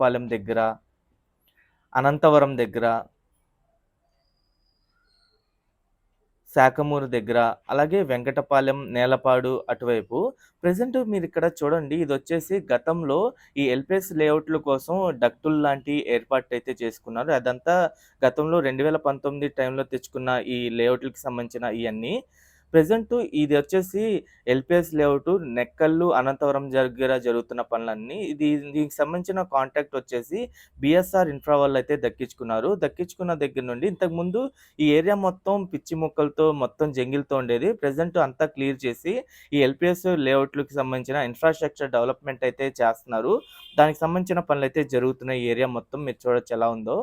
పాలెం దగ్గర అనంతవరం దగ్గర శాఖమూరు దగ్గర అలాగే వెంకటపాలెం నేలపాడు అటువైపు. ప్రజెంట్ మీరు ఇక్కడ చూడండి ఇది వచ్చేసి గతంలో ఈ ఎల్పిఎస్ లేఅవుట్ల కోసం డక్టుల్ లాంటి ఏర్పాటు అయితే చేసుకున్నారు. అదంతా గతంలో రెండు వేల పంతొమ్మిది టైంలో తెచ్చుకున్న ఈ లేఅవుట్లకు సంబంధించిన ఇవన్నీ ప్రజెంట్ ఇది వచ్చేసి ఎల్పిఎస్ లేఅవుట్ నెక్కల్లు అనంతవరం దగ్గర జరుగుతున్న పనులన్నీ. ఇది దీనికి సంబంధించిన కాంటాక్ట్ వచ్చేసి బిఎస్ఆర్ ఇన్ఫ్రా వాళ్ళు అయితే దక్కించుకున్నారు. దక్కించుకున్న దగ్గర నుండి ఇంతకుముందు ఈ ఏరియా మొత్తం పిచ్చి మొక్కలతో మొత్తం జంగిల్తో ఉండేది. ప్రజెంట్ అంతా క్లియర్ చేసి ఈ ఎల్పిఎస్ లేఅవుట్లకు సంబంధించిన ఇన్ఫ్రాస్ట్రక్చర్ డెవలప్మెంట్ అయితే చేస్తున్నారు. దానికి సంబంధించిన పనులు అయితే జరుగుతున్నాయి ఈ ఏరియా మొత్తం. మీరు చూడొచ్చు ఎలా ఉందో.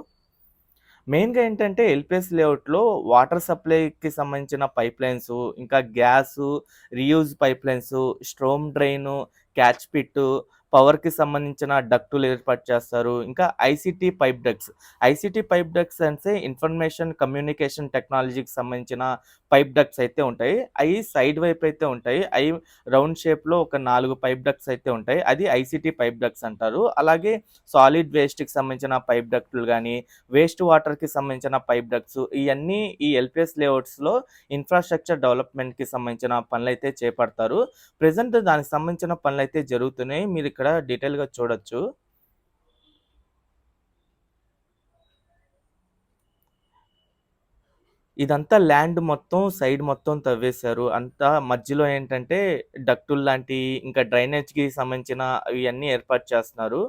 మెయిన్గా ఏంటంటే ఎల్పిఎస్ లేఅవుట్లో వాటర్ సప్లైకి సంబంధించిన పైప్ లైన్స్ ఇంకా gas reuse pipe lines storm drain catch pit పవర్కి సంబంధించిన డక్టులు ఏర్పాటు చేస్తారు. ఇంకా ICT pipe ducts. ICT pipe ducts అంటే ఇన్ఫర్మేషన్ కమ్యూనికేషన్ టెక్నాలజీకి సంబంధించిన పైప్ డక్స్ అయితే ఉంటాయి. అవి సైడ్ వైపు అయితే ఉంటాయి. అవి రౌండ్ షేప్లో ఒక నాలుగు పైప్ డక్స్ అయితే ఉంటాయి. అది ఐసీటీ పైప్ డక్స్ అంటారు. అలాగే సాలిడ్ వేస్ట్కి సంబంధించిన పైప్ డక్టులు కానీ వేస్ట్ వాటర్కి సంబంధించిన పైప్ డక్స్ ఇవన్నీ ఈ ఎల్పిఎస్ లేఅవుట్స్లో ఇన్ఫ్రాస్ట్రక్చర్ డెవలప్మెంట్కి సంబంధించిన పనులు అయితే చేపడతారు. ప్రజెంట్ దానికి సంబంధించిన పనులు అయితే జరుగుతున్నాయి. మీరు ఇక్కడ డీటెయిల్గా చూడొచ్చు. ఇదంతా ల్యాండ్ మొత్తం సైడ్ మొత్తం తవ్వేశారు. అంతా మధ్యలో ఏంటంటే డక్టుల్ లాంటి ఇంకా డ్రైనేజ్కి సంబంధించిన ఇవన్నీ ఏర్పాటు చేస్తున్నారు.